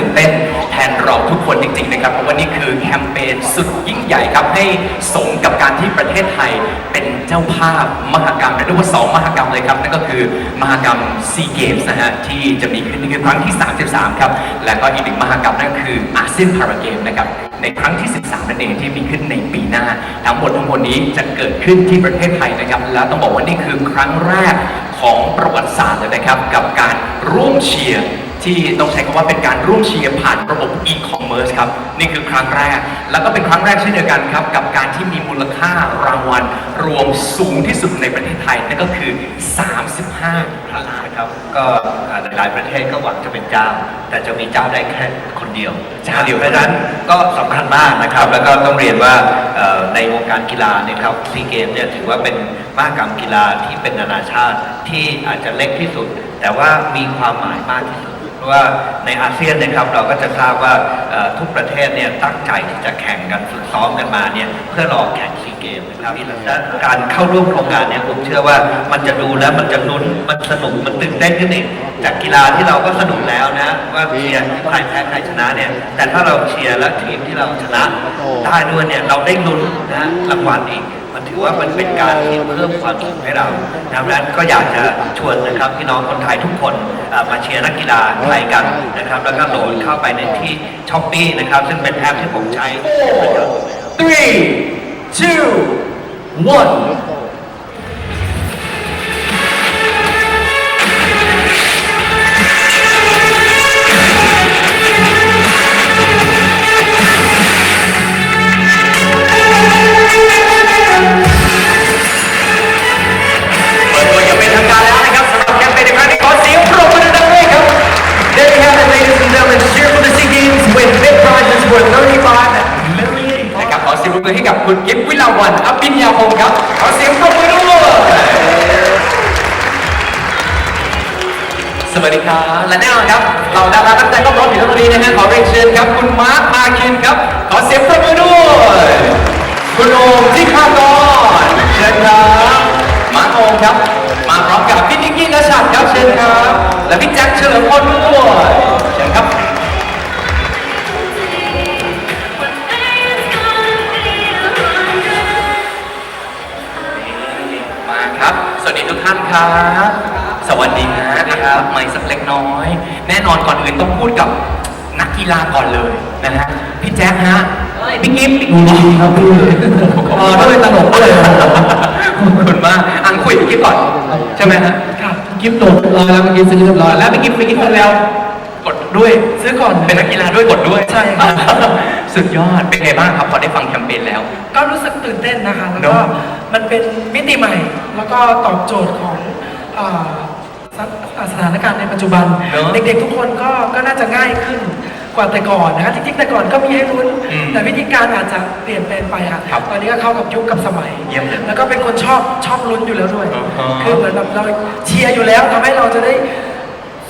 ตื่นเต้นแทนเราทุกคนจริงๆนะครับเพราะว่านี่คือแคมเปญสุดยิ่งใหญ่ครับให้สมกับการที่ประเทศไทยเป็นเจ้าภาพมหกรรมและเรียกว่าสองมหกรรมเลยครับนั่นก็คือมหกรรมซีเกมส์นะฮะที่จะมีขึ้นนี่คือครั้งที่ 33 ครับและก็อีกหนึ่งมหกรรมนั่นคืออาเซียนพาราเกมนะครับในครั้งที่ 13นั่นเองที่มีขึ้นในปีหน้า ทั้งหมดทั้งมวลนี้จะเกิดขึ้นที่ประเทศไทยนะครับ และต้องบอกว่านี่คือครั้งแรกของประวัติศาสตร์เลยนะครับ กับการร่วมเชียร์ ที่ต้องใช้คำว่าเป็นการร่วมเชียร์ผ่านระบบ e-commerce ครับ นี่คือครั้งแรก แล้วก็เป็นครั้งแรกเช่นเดียวกันครับ กับการที่มีมูลค่ารางวัล รวมสูงที่สุดในประเทศไทย นั่นก็คือ 35ล้านครับ ก็หลายประเทศก็หวังจะเป็นเจ้า แต่จะมีเจ้าได้แค่คนเดียวเจ้าเดียวเพราะนั้นก็สำคัญมากนะครับ แล้วก็ต้องเรียนว่าในวงการกีฬาเนี่ยครับซีเกมเนี่ยถือว่าเป็นมหกกรรมกีฬาที่เป็นนานาชาติที่อาจจะเล็กที่สุด แต่ว่ามีความหมายมากที่สุด ว่าในอาเซียนนะครับเราก็จะทราบว่าทุกประเทศเนี่ยตั้งใจที่จะแข่งกันฝึกซ้อมกันมาเนี่ยเพื่อรอแข่งซีเกมนะครับและการเข้าร่วมโครงการเนี่ยผมเชื่อว่ามันจะดูแล้วมันจะลุ้นมันสนุกมันตื่นเต้นขึ้นอีกจากกีฬาที่เราก็สนุกแล้วนะ ว่าเชียร์ใครแพ้ใครชนะเนี่ยแต่ถ้าเราเชียร์แล้วทีมที่เราชนะได้ด้วยเนี่ยเราได้ลุ้นนะรางวัลอีก มันถือว่ามันเป็นการที่เพิ่มความสุขให้เราดังนั้นก็อยากจะชวนนะครับพี่น้องคนไทยทุกคนมาเชียร์นักกีฬาไทยกันนะครับ แล้วก็โหลดเข้าไปในที่ช้อปปี้นะครับ ซึ่งเป็นแอปที่ผมใช้ three two one วัสดีครับ และแน่นอนครับเราดาราตั้งใจก็พร้อมอยู่ตรงนี้นะฮะขอเรียนเชิญครับ คุณมาร์คมาคินครับ ขอเสียงปรบมือด้วยคุณโอมที่ข้ากรเชิญครับ มาร์คโอมครับ มาพร้อมกับพี่นิกกี้นัชชัดครับเชิญครับ และพี่แจ็คเฉลิมพลด้วยเชิญครับ มาครับ สวัสดีทุกท่านครับ สวัสดีนะ ครับไม่สักเล็กน้อย แน่นอนก่อนอื่นต้องพูดกับนักกีฬาก่อนเลยนะฮะพี่แจ๊คฮะพี่กิฟต์พี่กิฟต์ครับพี่เออด้วยตลกด้วยขอบคุณมากอันคุยกับพี่กิฟต์ก่อนใช่ไหมฮะครับกิฟต์โดดรอยแล้วเมื่อกี้ซื้อเรียบร้อยแล้วเมื่อกี้ไปกินมาแล้วกดด้วยซื้อก่อนเป็นนักกีฬาด้วยกดด้วยใช่ครับสุดยอดเป็นไงบ้างครับพอได้ฟังแคมเปญแล้ว ก็รู้สึกตื่นเต้นนะคะแล้วเนก็อะมันเป็นมิติใหม่ แล้วก็ตอบโจทย์ของอ่า สถสถานการณ์ในปัจจุบัน เนอะเด็กๆทุกคนก็ก็น่าจะง่ายขึ้นกว่าแต่ก่อนนะคะจริงๆแต่ก่อนก็มีให้ลุ้น อืมแต่วิธีการอาจจะเปลี่ยนแปลงไปค่ะครับตอนนี้ก็เข้ากับยุคกับสมัย เยี่ยมเลยแล้วก็เป็นคนชอบชอบลุ้นอยู่แล้วด้วยอ่าฮะคือเหมือนแบบเราเชียร์อยู่แล้วทำให้เราจะได้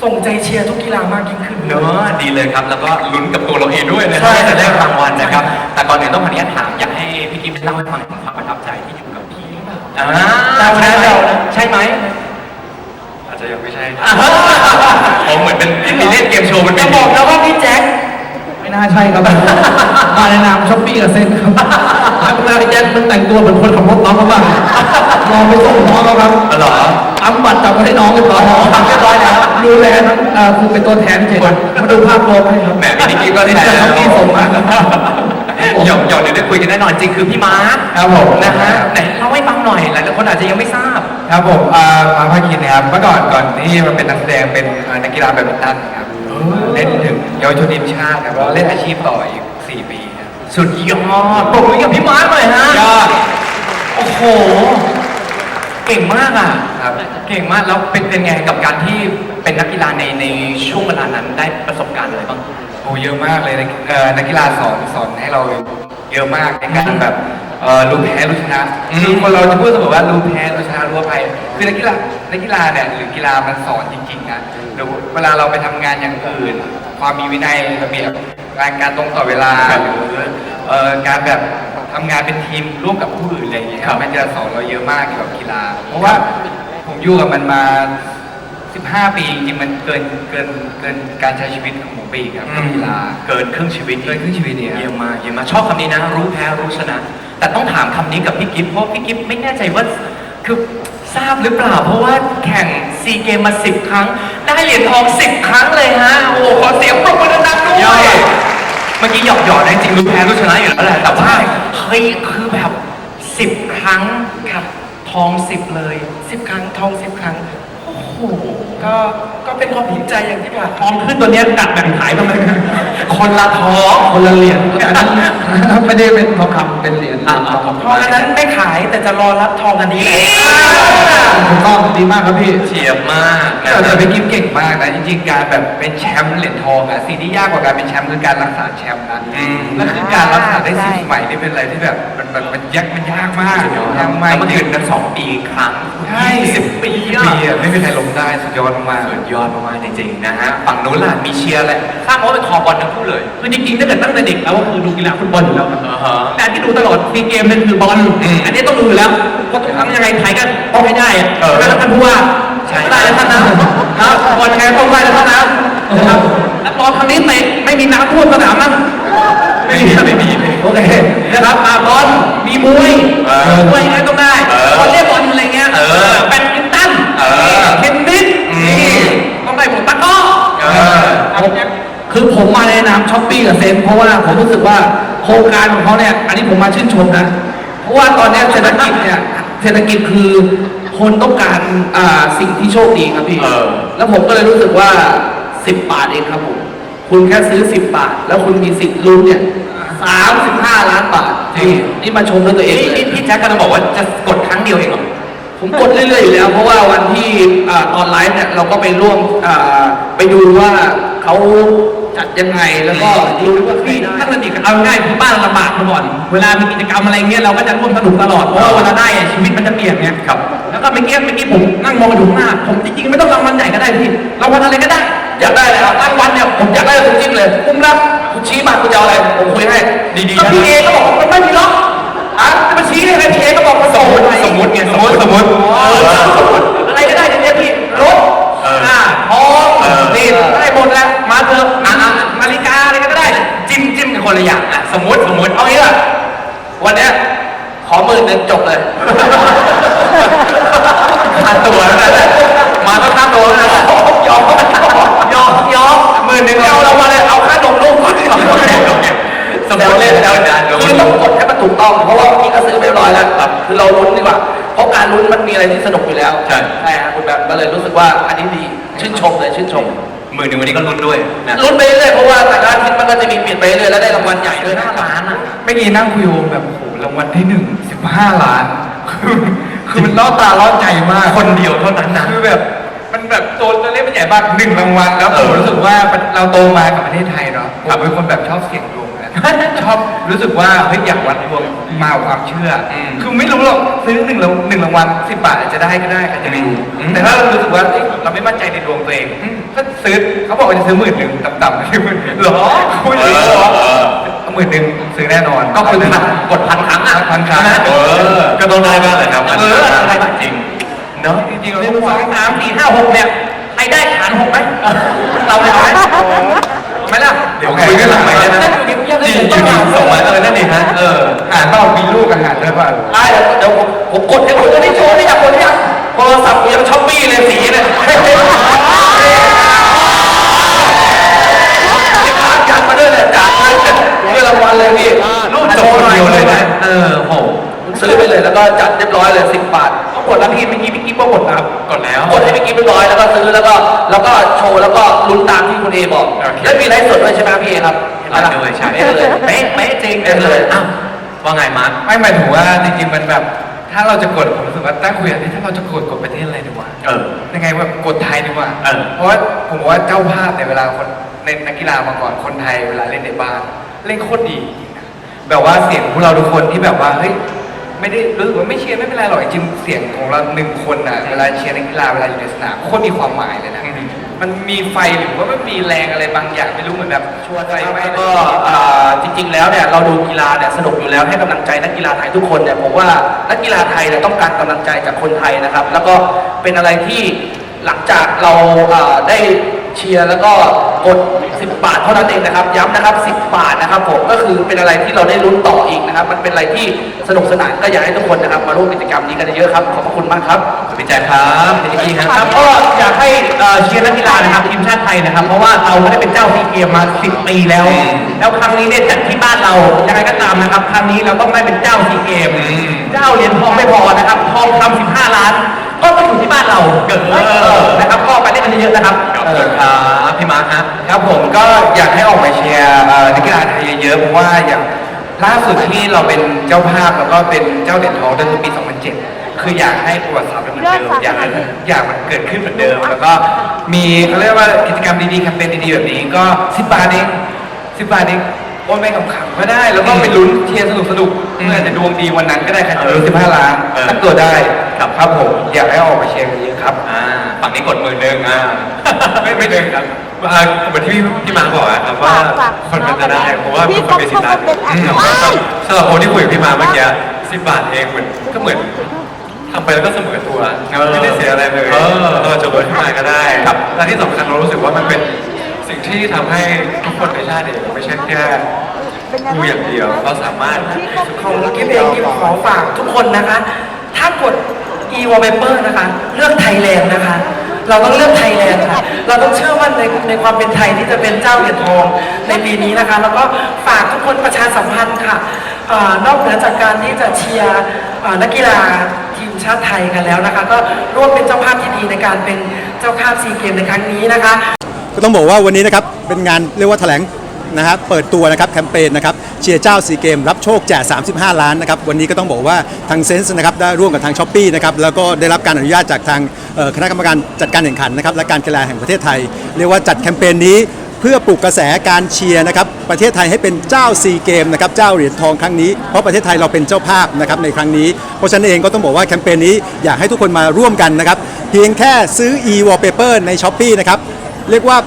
ส่งใจเชียร์ทุกกีฬามากยิ่งขึ้น เนอะดีเลยครับ แล้วก็ลุ้นกับตัวเราเองด้วยนะใช่จะได้รางวัลนะครับ แต่ก่อนอื่นต้องขออนุญาตถามอยากให้พี่กิฟต์เล่าให้ฟังถึงความประทับใจที่อยู่กับพี่อ่าตามใช่ไหมเรานะใช่ไหมอา จจะยังไม่ใช่ผมเหมือนเป็นมีเล่นเกมโชว์มันเป็จะนบอกนะว่าพี่แจ็คไม่น่าใช่ครับ มาในนามช้อปปี้กับเซ็นครับแล้วคุณอาพี่แจ๊คมันแต่งตัวเหมือนคนขับรถน้องเขาบ้างรอไปส่งน้องเขาครับอ๋อเหรอทำบัตรจับมาให้น้องเรียบร้อยแล้วทำเรียบร้อยแล้วดูแลทั้งเอ่อคือเป็นตัวแทนเฉยๆมาดูภาพรวมให้ครับแหมพี่นิกกี้ก็นี่แทนช้อปปี้ส่งมาครับหยอกหยอกเดี๋ยวได้คุยกันแน่นอนจริงคือพี่มาร์คครับผมนะฮะ ไหนเล่าให้ฟังหน่อยหลายๆคนอาจจะยังไม่ทราบ ครับผมอ่ามาภาคินนะครับเมื่อก่อนก่อนที่มาเป็นนักแสดงเป็นเอ่อนักกีฬาแบดมินตันครับเล่นถึงเยาวชนทีมชาติครับแล้วเล่นอาชีพต่ออีกสี่ปีครับสุดยอดปรบมือกับพี่มาร์คหน่อยฮะยอดโอ้โห เก่งมากอะครับเก่งมากแล้วเป็นเป็นไงกับการที่เป็นนักกีฬาในในช่วงเวลานั้นได้ประสบการณ์อะไรบ้าง โอ้เยอะมากเลยนะเอ่อนักกีฬาสอนสอนให้เราเยอะมากในการแบบ เอ่อรู้แพ้รู้ชนะอืมคือคนเราจะพูดเสมอว่ารู้แพ้รู้ชนะรู้อภัยคือนักกีฬานักกีฬาเนี่ยหรือกีฬามันสอนจริงๆนะหรือเวลาเราไปทำงานอย่างอื่น ความมีวินัยระเบียบการการตรงต่อเวลาหรือเอ่อการแบบทำงานเป็นทีมร่วมกับผู้อื่นอะไรอย่างเงี้ยมันจะสอนเราเยอะมากเกี่ยวกับกีฬา เพราะว่าผมอยู่กับมันมา 15 ปีจริงๆมันเกินเกินเกินการใช้ชีวิตของผมไปอีกครับกับกีฬาเกินครึ่งชีวิตเกินครึ่งชีวิตเนี่ย เยี่ยมมากเยี่ยมมากชอบคำนี้นะ รู้แพ้รู้ชนะ แต่ต้องถามคำนี้กับพี่กิฟต์เพราะพี่กิฟต์ไม่แน่ใจว่าคือทราบหรือเปล่า เพราะว่าแข่งซีเกมมาสิบครั้ง ได้เหรียญทองสิบครั้งเลยฮะ โอ้โหขอเสียงปรบมือดังๆด้วย เมื่อกี้หยอกหยอกๆนะจริงๆรู้แพ้รู้ชนะอยู่แล้วแหละ แต่ว่าเฮ้ยคือแบบสิบครั้งครับทองสิบเลยสิบครั้งทองสิบครั้ง โอ้โห ก็ก็เป็นความภูมิใจอย่างที่บอกทองขึ้นตัวเนี้ยกัดแบ่งขายทำไมคนละทองคนละเหรียญไม่ได้เป็นทองคำเป็นเหรียญอ่าอ่าทองอันนั้นไม่ขายแต่จะรอรับทองอันนี้ถูกต้องดีมากครับพี่เฉียบมากนะแต่แต่เป็นกิฟเก่งมากนะจริงๆการแบบเป็นแชมป์เหรียญทองอะสิ่งที่ยากกว่าการเป็นแชมป์คือการรักษาแชมป์นะอืมแล้วคือการรักษาได้สิบสมัยนี่เป็นอะไรที่แบบมันมันมันยากมันยากมากยากมากแล้วมันจยืรินงกันสองปีครั้งใช่ยี่สิบปีปีอะอะไม่มีใครล้มได้สุดยอดมากสุดยอดมากๆจริงๆนะฮะฝั่งนู้นล่ะมีเชียร์อะไรทราบว่าเป็นคอบอลทั้งคู่เลยคือจริงๆถ้าเกิดตั้งแต่เด็กแล้วก็คือดูกีฬาฟุตบอลอยู่แล้วครับอ่าฮะ แต่ที่ดูตลอดซีเกมนั่นคือบอลอืมอันนี้ต้องดูอยู่แล้วเพราะทุกครั้งยังไงไทยก็ต้องให้ได้อะเออใช่ไหมท่านผู้ว่าใช่ ได้แล้วท่านนะครับบอลแพ้ต้องได้แล้วท่านนะนะครับแล้วบอลครั้งนี้เตะไม่มีน้ำท่วมสนามนะไม่มีไม่มีไม่มี โอเคนะครับอ่าบอลมีมวยเออมวยยังไงต้องได้เออบอลเล่นบอลอะไรเงี้ยเออ แบดมินตันเออ เทนนิส อืม นี่ต้องได้หมดตะกร้อ เออ ผม คือผมมาในนามช้อปปี้กับเซนเพราะว่าผมรู้สึกว่าโครงการของเขาเนี่ยอันนี้ผมมาชื่นชมนะ เพราะว่าตอนเนี้ยเศรษฐกิจเนี่ยเศรษฐกิจคือคนต้องการอ่าสิ่งที่โชคดีครับพี่ เออ แล้วผมก็เลยรู้สึกว่า 10 บาทเองครับผม คุณแค่ซื้อ 10 บาท แล้วคุณมีสิทธิ์ลุ้นเนี่ย35 ล้านบาทจริงนี่มาชมด้วยตัวเองนี่เลย นี่พี่แจ็คกำลังบอกว่าจะกดครั้งเดียวเองเหรอ ผมกดเรื่อยๆอยู่แล้ว เพราะว่าวันที่อ่าตอนไลฟ์เนี่ยเราก็ไปร่วมอ่าไปดูว่า เขาจัดยังไงแล้วก็ดูว่าใครได้ตั้งแต่เด็กเอาง่ายคือบ้านลำบากมาก่อน เวลามีกิจกรรมอะไรเงี้ยเราก็จะร่วมสนุกตลอดเพราะว่าเวลาได้อะชีวิตมันจะเปลี่ยนไงครับ แล้วก็เมื่อกี้เมื่อกี้ผมนั่งมองอยู่ข้างหน้าผมจริงๆไม่ต้องรางวัลใหญ่ก็ได้พี่รางวัลอะไรก็ได้อยากได้เลยครับรางวัลเนี่ยผมอยากได้คุณจิ้มเลยคุณรับคุณชี้มาคุณจะเอาอะไรผมคุยให้ดีๆก็นะพี่เอก็บอกมันไม่มีล็อกอะจะมาชี้ได้ไงพี่เอก็บอกมาสส่มงมติสมมติไงสมมติสมมติเอออะไรก็ได้เดี๋ยวนี้พี่รถเอออ่าทองเออนี่ได้หม ดแล้วมาเถอะอะอะนาฬิกาอะไรก็ได้ จิ้มจิ้มกันคนละอย่างอะสมมติสมมติเอางี้ล่ะวันเนี้ยขอหมื่นหนึ่งจบเลยค่าตัวแล้วนะมาต้องค่าตัวแล้วนะยอมยอมยอมหมื่นหนึ่งเอาเรามาเลยเอาค่านมลูกก่อนสมมติเล่นแล้วนะเดี๋ยวคือต้องกดให้มันถูกต้อง เพราะว่าพี่ก็ซื้อไปเรียบร้อยแล้วครับคือเราลุ้นดีกว่าเพราะการลุ้นมันมีอะไรที่สนุกอยู่แล้วใช่ใช่ครับคุณแบบก็เลยรู้สึกว่าอันนี้ดีชื่นชมเลยชื่นชม หมื่นหนึ่งวันนี้ก็ลุ้นด้วยนะลุ้นไปเรื่อยๆเพราะว่าแต่ละอาทิตย์มันก็จะมีเปลี่ยนไปเรื่อยๆแล้วได้รางวัลใหญ่ด้วยห้าล้านอะไม่กี่นั่งคุยโอมแบบโอ้โหรางวัลที่หนึ่งสิบห้าล้าน คือคือมันล่อตาล่อใจมากคนเดียวเท่านั้นนะคือแบบมันแบบตัวตัวเลขมันใหญ่มากหนึ่งรางวัลแล้วเอผมอรู้สึกว่าเราโตมากับประเทศไทยเนาะผมเป็นคนแบบชอบเสี่ยงดวงนะ ชอบรู้สึกว่าเฮ้ยอยากวัดดวงมากับความเชื่ออมคือไม่รู้หรอกซื้อหนึ่งรางหนึ่งรางวัลสิบบาทอาจจะได้ก็ได้อาจจะไม่รู้อืมแต่ถ้าเรารู้สึกว่าเฮ้ยเราไม่มั่นใจในดวงตัวเองก็ซื้อเขาบอกว่าจะซื้อหมื่นหนึ่งต่ำๆไม่ใช่หมื่นหรอคุณจริงเหรอหมื่นหนึ่งซื้อแน่นอนก็คือพันกดพันครั้งอะพันครั้ง เออ ก็ต้องได้บ้างแหละครับเออได้บ้างจริง เนาะจริงๆเราหนึ่ต้องงสวาองงสามสี่ห้าหกเนี่ยใครได้ฐานหกไหมเราได้ไหมเอาไหมล่ะ เดี๋ยวคุยกันหลังไปได้ไหมนั่นอยู่ดีๆจริงจริงส่งมาเออนั่นเองฮะเอออ่านเปล่ามีลูกอาหารด้วยเปล่าได้เดี๋ยวเดี๋ยวผมผมกดให้คุณจะได้โชว์ได้อยากกดเนี่ยโทรศัพท์ยังช้อปปี้เลยสีเลยจัดมาด้วยเลยจัดมาด้วยรางวัลเลยพี่รูปจบคนเดียวเลยนะเออโห ซื้อไปเลยแล้วก็จัดเรียบร้อยเลยสิบบาทก็กดแล้วพี่เมื่อกี้พี่กิ๊บก็กดนะครับกดแล้วกดให้พี่กิ๊บเรียบร้อยแล้วก็ซื้อแล้วก็แล้วก็โชว์แล้วก็ลุ้นตามที่คุณเอบอกโอเคแล้วมีไลฟ์สดด้วยใช่ไหมพี่เอครับเห็นไหมรัล่ะด้วยใช่เป๊ะเลยเป๊ะเป๊ะจริงเป๊ะเลยอ้าวว่าไงมาร์คไม่หมายถึงว่าจริงๆมันแบบถ้าเราจะกดผมรู้สึกว่าตั้งคุยกันที่ถ้าเราจะกดกดประเทศอะไรดีวะเออยังไงแบบกดไทยดีกว่าเออเพราะว่าผมว่าเจ้าภาพในยเวลาคนในนักกีฬามาก่อนคนไทยเวลาเล่นในบ้านเล่นโคตรดีจริงๆนะแบบว่าเสียงพวกเราทุกคนที่แบบว่าเฮ้ย ไม่ได้รู้สึกว่าไม่เชียร์ไม่เป็นไรหรอกจริงๆเสียงของเราหนึ่งคนน่ะเวลาเชียร์นักกีฬาเวลาอยู่ในสนามโคตรมีความหมายเลยนะอืมมันมีไฟหรือว่ามันมีแรงอะไรบางอย่างไม่รู้เหมือนแบบชวนไฟไหม้แล้วก็อ่าจริง ๆ แล้วเนี่ยเราดูกีฬาเนี่ยสนุกอยู่แล้วให้กำลังใจนักกีฬาไทยทุกคนเนี่ยผมว่านักกีฬาไทยเนี่ยต้องการกำลังใจจากคนไทยนะครับ แล้วก็เป็นอะไรที่หลังจากเราเอ่อได้เชียร์แล้วก็กด 10 บาทเท่านั้นเองนะครับ ย้ำนะครับ 10 บาทนะครับผมก็คือเป็นอะไรที่เราได้ลุ้นต่ออีกนะครับ มันเป็นอะไรที่สนุกสนานก็อยากให้ทุกคนนะครับมาร่วมกิจกรรมนี้กันเยอะๆครับ ขอบพระคุณมากครับพี่แจ๊คครับพี่กี้ครับครับก็อยากให้เอ่อเชียร์นักกีฬานะครับทีมชาติไทยนะครับ เพราะว่าเราไม่ได้เป็นเจ้าซีเกมมา 10 ปีแล้ว แล้วครั้งนี้เนี่ยจัดที่บ้านเรายังไงก็ตามนะครับ ครั้งนี้เราต้องได้เป็นเจ้าซีเกม เจ้าเหรียญทองไม่พอนะครับทองคำ15 ล้าน ก็ต้องอยู่ที่บ้านเราเกิดนะครับก็ไปเล่นกันเยอะๆนะครับขอบคุณครับพี่มาร์คครับครับผมก็อยากให้ออกมาเชียร์เอ่อนักกีฬาไทยเยอะๆเพราะว่าอย่างล่าสุดที่เราเป็นเจ้าภาพแล้วก็เป็นเจ้าเหรียญทองในปี 2007 คืออยากให้ประวัติศาสตร์มันเหมือนเดิมอยากให้ทุกอย่างมันเกิดขึ้นเหมือนเดิม แล้วก็มีเขาเรียกว่ากิจกรรมดีๆแคมเปญดีๆแบบนี้ก็ 10 บาทเอง 10 บาทเอง โอนไปขำๆก็ได้ แล้วก็ไปลุ้นเชียร์สนุกๆเพื่ออาจจะดวงดีวันนั้นก็ได้ใครจะลุ้น15ล้านเออ ตั้งตัวได้ครับครับผมอยากให้ออกมาเชียร์กันเยอะครับ อ่าฝั่งนี้กดมือหนึ่งอ่าไม่ไม่เดินครับอ่าเหมือนที่พี่พี่มาบอกอะครับว่าคนมันจะได้เพราะว่าทุกคนมีสิทธิ์ได้อืมสำหรับคนที่คุยกับพี่มาเมื่อกี้สิบบาทเองเหมือนก็เหมือนทำไปแล้วก็เสมอตัวไม่ได้เสียอะไรเลยเออจะลดขึ้นมาก็ได้ครับและที่สำคัญเรารู้สึกว่ามันเป็นสิ่ง ที่ทำให้ทุกคนในชาติเองไม่ใช่แค่ดูอย่างเดียว เราสามารถของกิฟเองกิฟขอฝากทุกคนนะคะ ถ้ากด e wallpaper นะคะ เลือกไทยแลนด์นะคะ เราต้องเลือกไทยแลนด์ค่ะ เราต้องเชื่อมั่นในในความเป็นไทยที่จะเป็นเจ้าเหรียญทองในปีนี้นะคะ แล้วก็ฝากทุกคนประชาสัมพันธ์ค่ะเออนอกเหนือจากการที่จะเชียร์เอ่อนักกีฬาทีมชาติไทยกันแล้วนะคะ ก็ร่วมเป็นเจ้าภาพที่ดีในการเป็นเจ้าภาพซีเกมในครั้งนี้นะคะ ก็ต้องบอกว่าวันนี้นะครับเป็นงานเรียกว่าแถลงนะครับเปิดตัวนะครับแคมเปญนะครับเชียร์เจ้าซีเกม รับโชคแจก35 ล้านนะครับวันนี้ก็ต้องบอกว่าทางเซนส์นะครับได้ร่วมกับทางช้อปปีนะครับแล้วก็ได้รับการอนุญาตจากทางคณะกรรมการจัดการแข่งขันนะครับและการกีฬาแห่งประเทศไทย เรียกว่าจัดแคมเปญนี้เพื่อปลุกกระแสการเชียร์นะครับประเทศไทยให้เป็นเจ้าซีเกมนะครับเจ้าเหรียญทองครั้งนี้เพราะประเทศไทยเราเป็นเจ้าภาพนะครับในครั้งนี้ เพราะฉะนั้นเองก็ต้องบอกว่าแคมเปญนี้อยากให้ทุกคนมาร่วมกันนะครับเพียงแค่ซื้อ e wallpaper ใน s h อ p e e นะครับ เรียกว่า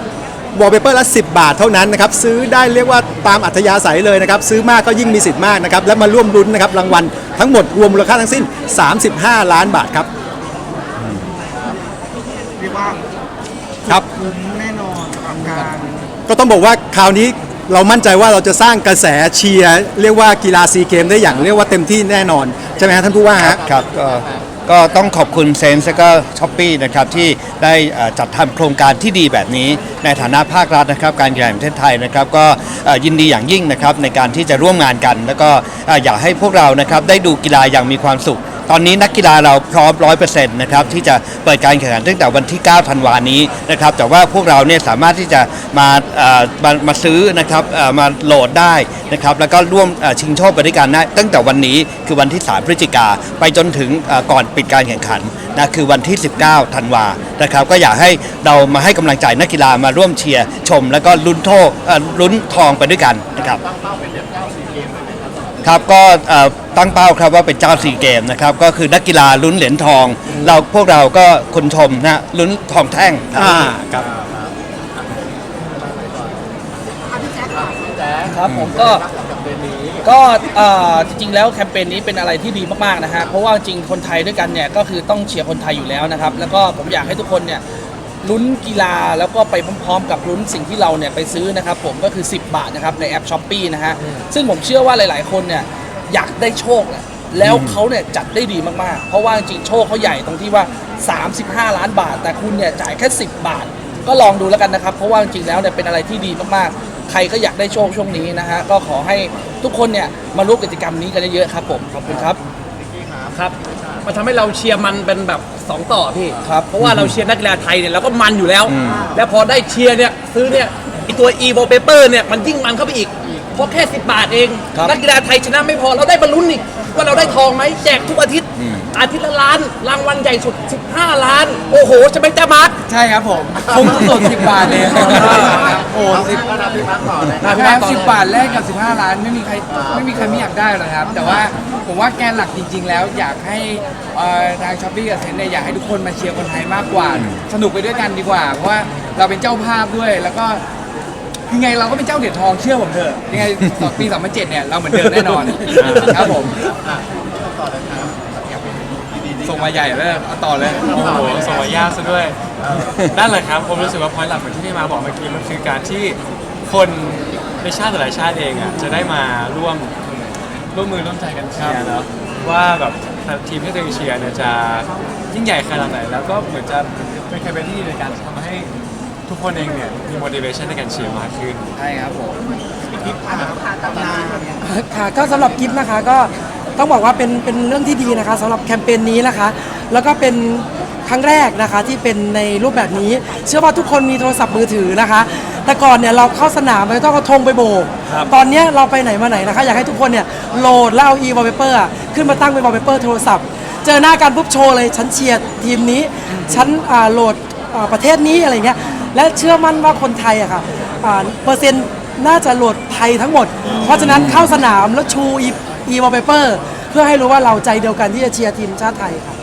วอลเปเปอร์ละ10 บาทเท่านั้นนะครับซื้อได้เรียกว่าตามอัธยาศัยเลยนะครับซื้อมากก็ยิ่งมีสิทธิ์มากนะครับและมาร่วมลุ้นนะครับรางวัลทั้งหมดรวมมูลค่าทั้งสิ้น 35 ล้านบาทครับครับก็ต้องบอกว่าคราวนี้เรามั่นใจว่าเราจะสร้างกระแสเชียร์เรียกว่ากีฬาซีเกมได้อย่างเรียกว่าเต็มที่แน่นอน ใช่ไหมฮะท่านผู้ว่าฮะ ครับก็ ก็ต้องขอบคุณเซนส์และก็ช้อปปีนะครับที่ได้จัดทำโครงการที่ดีแบบนี้ ในฐานะภาครัฐนะครับ การกีฬาแห่งประเทศไทยนะครับ ก็ยินดีอย่างยิ่งนะครับในการที่จะร่วมงานกัน แล้วก็เอ่ออยากให้พวกเรานะครับได้ดูกีฬาอย่างมีความสุข ตอนนี้นักกีฬาเราพร้อมร้อยเปอร์เซ็นต์นะครับที่จะเปิดการแข่งขันตั้งแต่วันที่ 9 ธันวานี้นะครับแต่ว่าพวกเราเนี่ยสามารถที่จะมาเอ่อมามาซื้อนะครับเอ่อมาโหลดได้นะครับแล้วก็ร่วมชิงโชคไปด้วยกันได้ตั้งแต่วันนี้คือวันที่ 3 พฤศจิกาไปจนถึงเอ่อก่อนปิดการแข่งขันนะคือวันที่ 19 ธันวานะครับก็อยากให้เรามาให้กำลังใจนักกีฬามาร่วมเชียร์ชม แล้วก็ลุ้นโทษเอ่อลุ้นทองไปด้วยกันนะครับ ครับก็เอ่อตั้งเป้าครับว่าเป็นเจ้าซีเกมนะครับก็คือนักกีฬาลุ้นเหรียญทอง เราพวกเราก็คนชมนะลุ้นทองแท่งครับ อ่าครับครับผมก็ก็เอ่อจริงๆแล้วแคมเปญนี้เป็นอะไรที่ดีมากๆนะฮะเพราะว่าจริงคนไทยด้วยกันเนี่ยก็คือต้องเชียร์คนไทยอยู่แล้วนะครับ แล้วก็ผมอยากให้ทุกคนเนี่ย ลุ้นกีฬาแล้วก็ไปพร้อมๆ กับลุ้นสิ่งที่เราเนี่ยไปซื้อนะครับผมก็คือ 10 บาทนะครับในแอปช้อปปีนะฮะซึ่งผมเชื่อว่าหลาย ๆ คนเนี่ยอยากได้โชคแหละแล้วเขาเนี่ยจัดได้ดีมากๆ เพราะว่าจริงๆโชคเขาใหญ่ตรงที่ว่า 35 ล้านบาท แต่คุณเนี่ยจ่ายแค่ 10 บาท ก็ลองดูแล้วกันนะครับ เพราะว่าจริงๆแล้วเนี่ยเป็นอะไรที่ดีมากๆ ใครก็อยากได้โชคช่วงนี้นะฮะก็ขอให้ทุกคนเนี่ยมาร่วมกิจกรรมนี้กันเยอะๆครับผมขอบคุณครับครับ มันทำให้เราเชียร์มันเป็นแบบ2ต่อพี่ครับเพราะว่าเราเชียร์นักกีฬาไทยเนี่ยเราก็มันอยู่แล้ว แล้วพอได้เชียร์เนี่ยซื้อเนี่ยไอตัว e w a l p a p e r เนี่ยมันยิ่งมันเข้าไปอีกเพราะแค่ 10 บาทเอง ครับ นักกีฬาไทยชนะไม่พอเราได้บรรลุนอีกว่าเราได้ทองไหมแจกทุกอาทิตย์ อาทิตย์ละล้านรางวัลใหญ่สุด 15 ล้าน โอ้โหใช่ไหมจ้ามาร์คใช่ครับผมคุ้มสุดๆ10 บาทเลย โอ้สิบสิบบาทแรกกับ 15 ล้านไม่มีใครไม่มีใครไม่อยากได้หรอกครับ แต่ว่าผมว่าแกนหลักจริง ๆ แล้วอยากให้เอ่อทางช้อปปี้กับเซนเนี่ยอยากให้ทุกคนมาเชียร์คนไทยมากกว่า สนุกไปด้วยกันดีกว่า เพราะว่าเราเป็นเจ้าภาพด้วยแล้วก็ยังไงเราก็เป็นเจ้าเหรียญทองเชื่อผมเถอะยังไงปี 2007 เนี่ยเราเหมือนเดิมแน่นอนครับผม ส่งมาใหญ่เลยเอาต่อเลย โอ้โหส่งมายากซะด้วย นั่นแหละครับ ผมรู้สึกว่าพอยต์หลักเหมือนที่พี่มาบอกเมื่อกี้มันคือการที่คนในชาติแต่ละชาติเองอะจะได้มาร่วมร่วมมือร่วมใจกันเชียร์เนาะว่าแบบทีมที่ตัวเองเชียร์เนี่ยจะยิ่งใหญ่ขนาดไหน แล้วก็เหมือนจะเป็นแคมเปญที่ดีในการทำให้ทุกคนเองเนี่ยมี motivation ในการเชียร์มากขึ้น ใช่ครับผม ค่ะก็สำหรับกิฟต์นะคะก็ ต้องบอกว่าเป็นเป็นเรื่องที่ดีนะคะสำหรับแคมเปญนี้นะคะ แล้วก็เป็นครั้งแรกนะคะที่เป็นในรูปแบบนี้ เชื่อว่าทุกคนมีโทรศัพท์มือถือนะคะ แต่ก่อนเนี่ยเราเข้าสนามเราต้องเอาธงไปโบกตอนเนี้ยเราไปไหนมาไหนนะคะ อยากให้ทุกคนเนี่ยโหลดแล้วเอา e-wallpaper อะขึ้นมาตั้งเป็น wallpaper โทรศัพท์ เจอหน้ากันปุ๊บโชว์เลย ฉันเชียร์ทีมนี้ ฉันอ่าโหลดอ่าประเทศนี้อะไรเงี้ยและเชื่อมั่นว่าคนไทยอะค่ะอ่าเปอร์เซ็นต์น่าจะโหลดไทยทั้งหมด เพราะฉะนั้นเข้าสนามแล้วชู e e wallpaper เพื่อให้รู้ว่าเราใจเดียวกันที่จะเชียร์ทีมชาติไทยค่ะ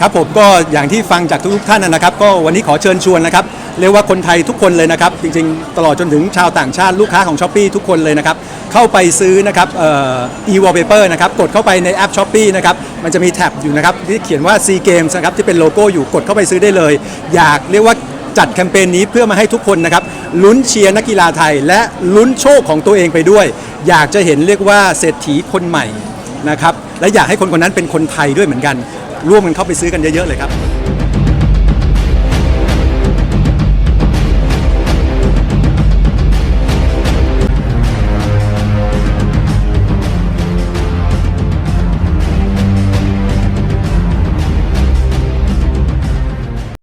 ครับผมก็อย่างที่ฟังจากทุกๆท่านนะครับ ก็วันนี้ขอเชิญชวนนะครับเรียกว่าคนไทยทุกคนเลยนะครับ จริงๆ ตลอดจนถึงชาวต่างชาติลูกค้าของ s h อ p e e ทุกคนเลยนะครับ เข้าไปซื้อนะครับเอ่อ e-wallpaper นะครับ กดเข้าไปในแอป s h อ p e e นะครับ มันจะมีแท็บอยู่นะครับ ที่เขียนว่า C Games นะครับ ที่เป็นโลโก้อยู่กดเข้าไปซื้อได้เลย อยากเรียกว่า จัดแคมเปญนี้เพื่อมาให้ทุกคนนะครับลุ้นเชียร์นักกีฬาไทย และลุ้นโชคของตัวเองไปด้วย อยากจะเห็นเรียกว่าเศรษฐีคนใหม่นะครับและอยากให้คนคนนั้นเป็นคนไทยด้วยเหมือนกัน ร่วมกันเข้าไปซื้อกันเยอะๆเลยครับ